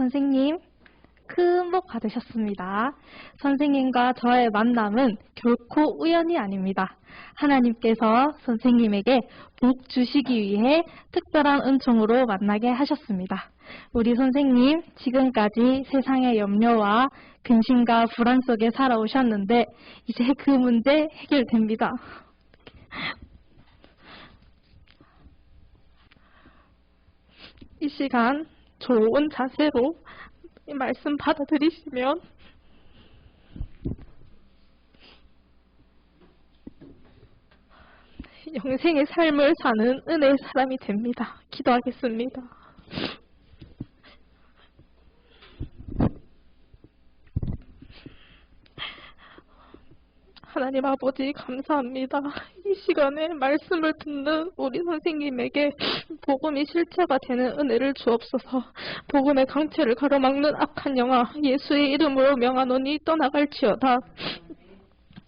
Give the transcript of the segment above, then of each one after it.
선생님, 큰 복 받으셨습니다. 선생님과 저의 만남은 결코 우연이 아닙니다. 하나님께서 선생님에게 복 주시기 위해 특별한 은총으로 만나게 하셨습니다. 우리 선생님, 지금까지 세상의 염려와 근심과 불안 속에 살아오셨는데, 이제 그 문제 해결됩니다. 이 시간 좋은 자세로 이 말씀 받아들이시면 영생의 삶을 사는 은혜의 사람이 됩니다. 기도하겠습니다. 하나님 아버지 감사합니다. 이 시간에 말씀을 듣는 우리 선생님에게 복음이 실체가 되는 은혜를 주옵소서. 복음의 강체를 가로막는 악한 영아 예수의 이름으로 명하노니 떠나갈지어다.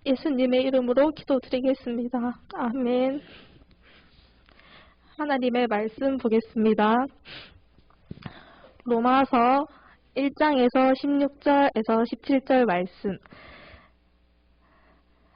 예수님의 이름으로 기도드리겠습니다. 아멘. 하나님의 말씀 보겠습니다. 로마서 1장에서 16절에서 17절 말씀.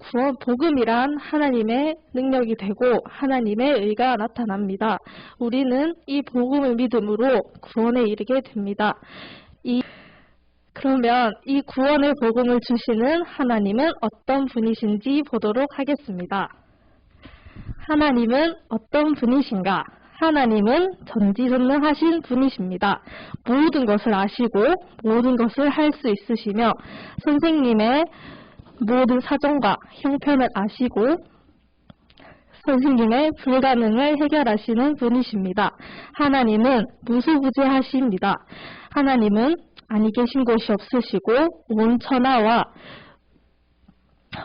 구원 복음이란 하나님의 능력이 되고 하나님의 의가 나타납니다. 우리는 이 복음을 믿음으로 구원에 이르게 됩니다. 이 그러면 이 구원의 복음을 주시는 하나님은 어떤 분이신지 보도록 하겠습니다. 하나님은 어떤 분이신가? 하나님은 전지전능하신 분이십니다. 모든 것을 아시고 모든 것을 할 수 있으시며 선생님의 모든 사정과 형편을 아시고 선생님의 불가능을 해결하시는 분이십니다. 하나님은 무수부재하십니다. 하나님은 아니 계신 곳이 없으시고 온 천하와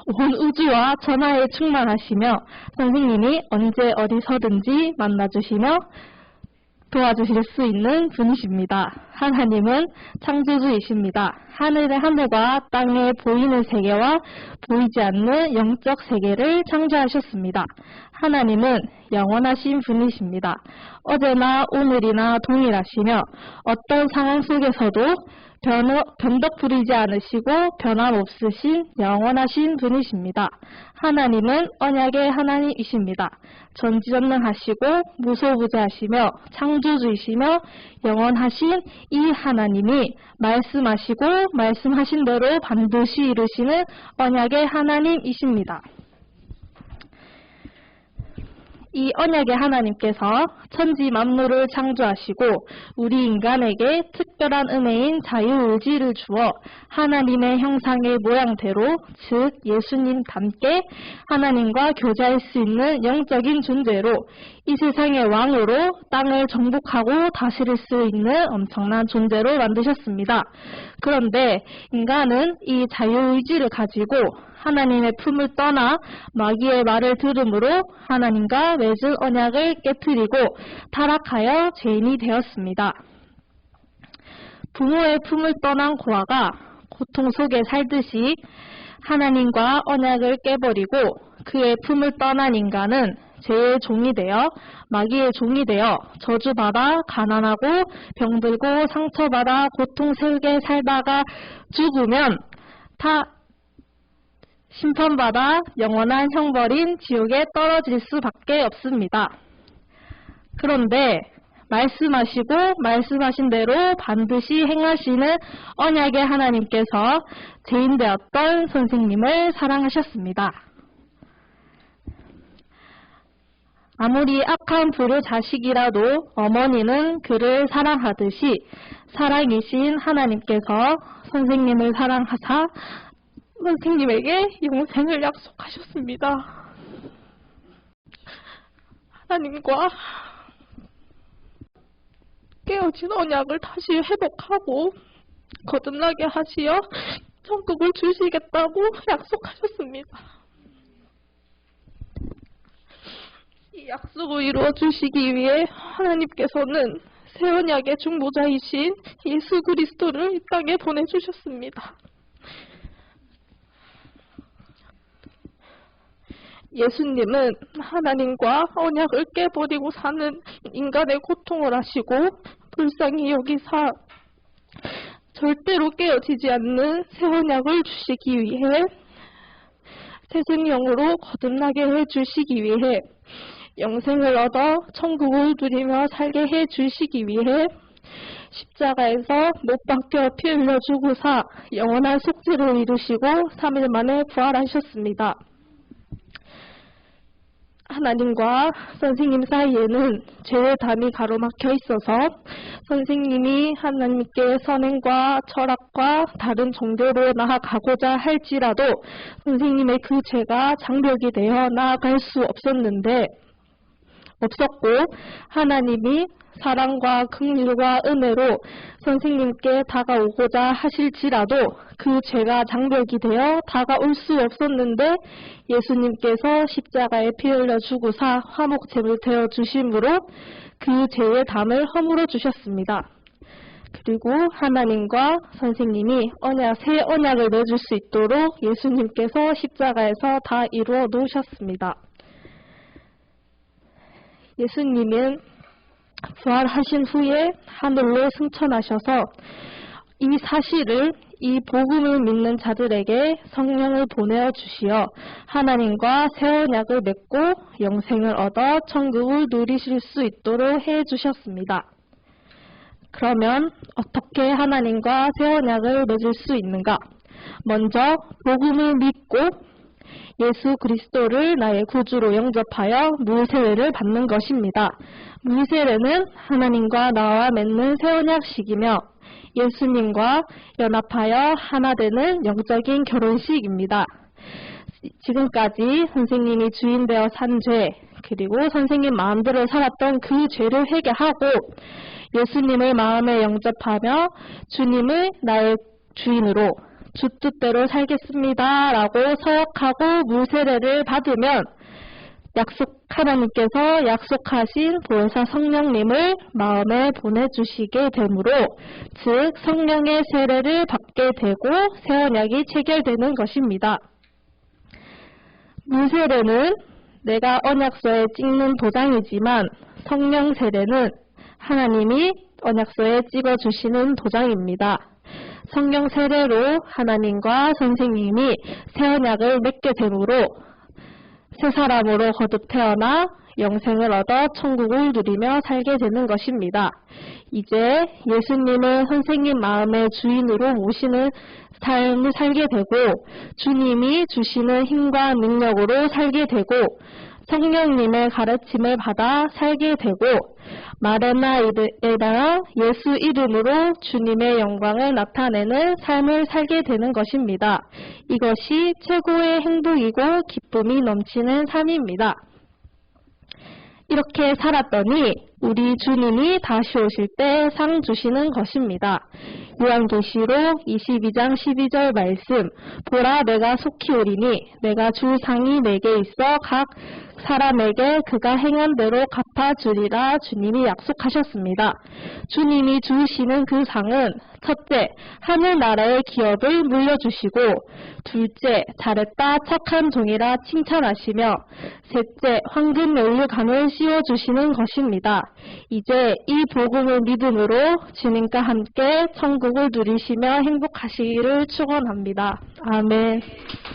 온 우주와 천하에 충만하시며 선생님이 언제 어디서든지 만나주시며 도와주실 수 있는 분이십니다. 하나님은 창조주이십니다. 하늘의 하늘과 땅에 보이는 세계와 보이지 않는 영적 세계를 창조하셨습니다. 하나님은 영원하신 분이십니다. 어제나 오늘이나 동일하시며 어떤 상황 속에서도 변덕 부리지 않으시고 변함없으신 영원하신 분이십니다. 하나님은 언약의 하나님이십니다. 전지전능하시고 무소부재하시며 창조주이시며 영원하신 이 하나님이 말씀하시고 말씀하신 대로 반드시 이루시는 언약의 하나님이십니다. 이 언약의 하나님께서 천지 만물을 창조하시고 우리 인간에게 특별한 은혜인 자유의지를 주어 하나님의 형상의 모양대로 즉 예수님 닮게 하나님과 교제할 수 있는 영적인 존재로 이 세상의 왕으로 땅을 정복하고 다스릴 수 있는 엄청난 존재로 만드셨습니다. 그런데 인간은 이 자유의지를 가지고 하나님의 품을 떠나 마귀의 말을 들음으로 하나님과 맺은 언약을 깨뜨리고 타락하여 죄인이 되었습니다. 부모의 품을 떠난 고아가 고통 속에 살듯이 하나님과 언약을 깨버리고 그의 품을 떠난 인간은 죄의 종이 되어 마귀의 종이 되어 저주받아 가난하고 병들고 상처받아 고통스럽게 살다가 죽으면 다 심판받아 영원한 형벌인 지옥에 떨어질 수밖에 없습니다. 그런데 말씀하시고 말씀하신 대로 반드시 행하시는 언약의 하나님께서 죄인 되었던 선생님을 사랑하셨습니다. 아무리 악한 불효 자식이라도 어머니는 그를 사랑하듯이 사랑이신 하나님께서 선생님을 사랑하사 선생님에게 영생을 약속하셨습니다. 하나님과 깨어진 언약을 다시 회복하고 거듭나게 하시어 천국을 주시겠다고 약속하셨습니다. 이 약속을 이루어 주시기 위해 하나님께서는 새 언약의 중보자이신 예수 그리스도를 이 땅에 보내주셨습니다. 예수님은 하나님과 언약을 깨버리고 사는 인간의 고통을 아시고 불쌍히 여기사 절대로 깨어지지 않는 새 언약을 주시기 위해 새 생명으로 거듭나게 해 주시기 위해 영생을 얻어 천국을 누리며 살게 해 주시기 위해 십자가에서 못 박혀 피 흘려 주고사 영원한 속죄를 이루시고 3일 만에 부활하셨습니다. 하나님과 선생님 사이에는 죄의 담이 가로막혀 있어서 선생님이 하나님께 선행과 철학과 다른 종교로 나아가고자 할지라도 선생님의 그 죄가 장벽이 되어 나아갈 수 없었는데 없었고 하나님이 사랑과 긍휼과 은혜로 선생님께 다가오고자 하실지라도 그 죄가 장벽이 되어 다가올 수 없었는데 예수님께서 십자가에 피 흘려 주고사 화목제물 되어 주심으로 그 죄의 담을 허물어 주셨습니다. 그리고 하나님과 선생님이 언약 새 언약을 맺을 수 있도록 예수님께서 십자가에서 다 이루어 놓으셨습니다. 예수님은 부활하신 후에 하늘로 승천하셔서 이 사실을 이 복음을 믿는 자들에게 성령을 보내어 주시어 하나님과 새 언약을 맺고 영생을 얻어 천국을 누리실 수 있도록 해 주셨습니다. 그러면 어떻게 하나님과 새 언약을 맺을 수 있는가? 먼저 복음을 믿고 예수 그리스도를 나의 구주로 영접하여 물세례를 받는 것입니다. 물세례는 하나님과 나와 맺는 새 언약식이며 예수님과 연합하여 하나 되는 영적인 결혼식입니다. 지금까지 선생님이 주인 되어 산 죄, 그리고 선생님 마음대로 살았던 그 죄를 회개하고 예수님을 마음에 영접하며 주님을 나의 주인으로 주 뜻대로 살겠습니다. 라고 서약하고 물세례를 받으면 약속 하나님께서 약속하신 보혜사 성령님을 마음에 보내주시게 되므로 즉 성령의 세례를 받게 되고 새 언약이 체결되는 것입니다. 물세례는 내가 언약서에 찍는 도장이지만 성령 세례는 하나님이 언약서에 찍어주시는 도장입니다. 성령 세례로 하나님과 선생님이 새 언약을 맺게 되므로 새 사람으로 거듭 태어나 영생을 얻어 천국을 누리며 살게 되는 것입니다. 이제 예수님을 선생님 마음의 주인으로 모시는 삶을 살게 되고 주님이 주시는 힘과 능력으로 살게 되고 성령님의 가르침을 받아 살게 되고 마레나 에다 예수 이름으로 주님의 영광을 나타내는 삶을 살게 되는 것입니다. 이것이 최고의 행복이고 기쁨이 넘치는 삶입니다. 이렇게 살았더니 우리 주님이 다시 오실 때 상 주시는 것입니다. 요한계시록 22장 12절 말씀 보라 내가 속히 오리니 내가 주 상이 내게 있어 각 사람에게 그가 행한 대로 갚아주리라 주님이 약속하셨습니다. 주님이 주시는 그 상은 첫째, 하늘나라의 기업을 물려주시고 둘째, 잘했다 착한 종이라 칭찬하시며 셋째, 황금 면류관을 씌워주시는 것입니다. 이제 이 복음을 믿음으로 주님과 함께 천국을 누리시며 행복하시기를 축원합니다. 아멘.